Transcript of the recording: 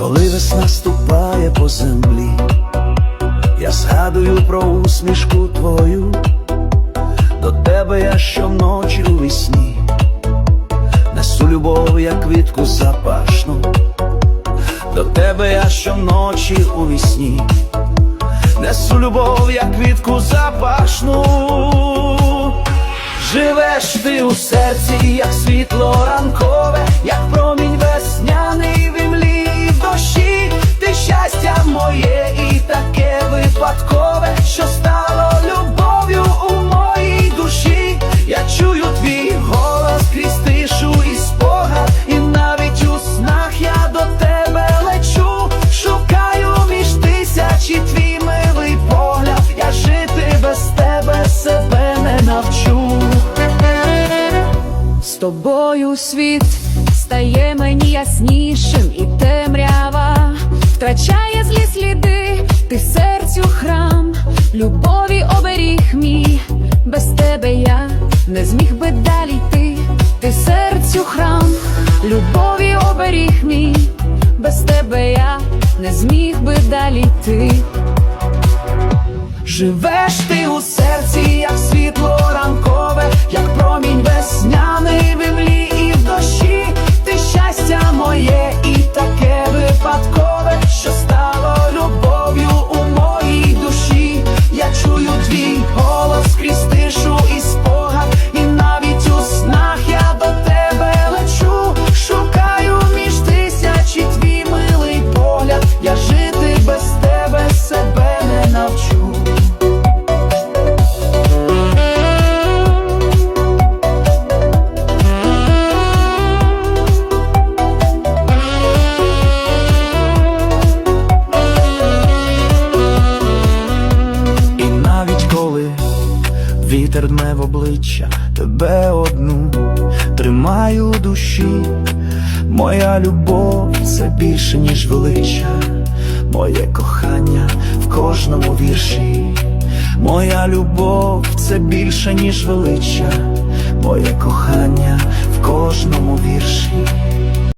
Коли весна ступає по землі, я згадую про усмішку твою, до тебе я щоночі у вісні, несу любов, як квітку запашну, до тебе я щоночі у вісні, несу любов, як квітку запашну. Живеш ти у серці, як світло ранкове, як навчу. З тобою світ стає мені яснішим, і темрява втрачає злі сліди, ти серцю храм, любові оберіг мій, без тебе я не зміг би далі йти, ти серцю храм, любові оберіг мій, без тебе я не зміг би далі йти. Живеш ти у серці, як вітер дме в обличчя, тебе одну тримаю душі, моя любов це більше, ніж велича, моє кохання в кожному вірші, моя любов це більше, ніж велича, моє кохання в кожному вірші.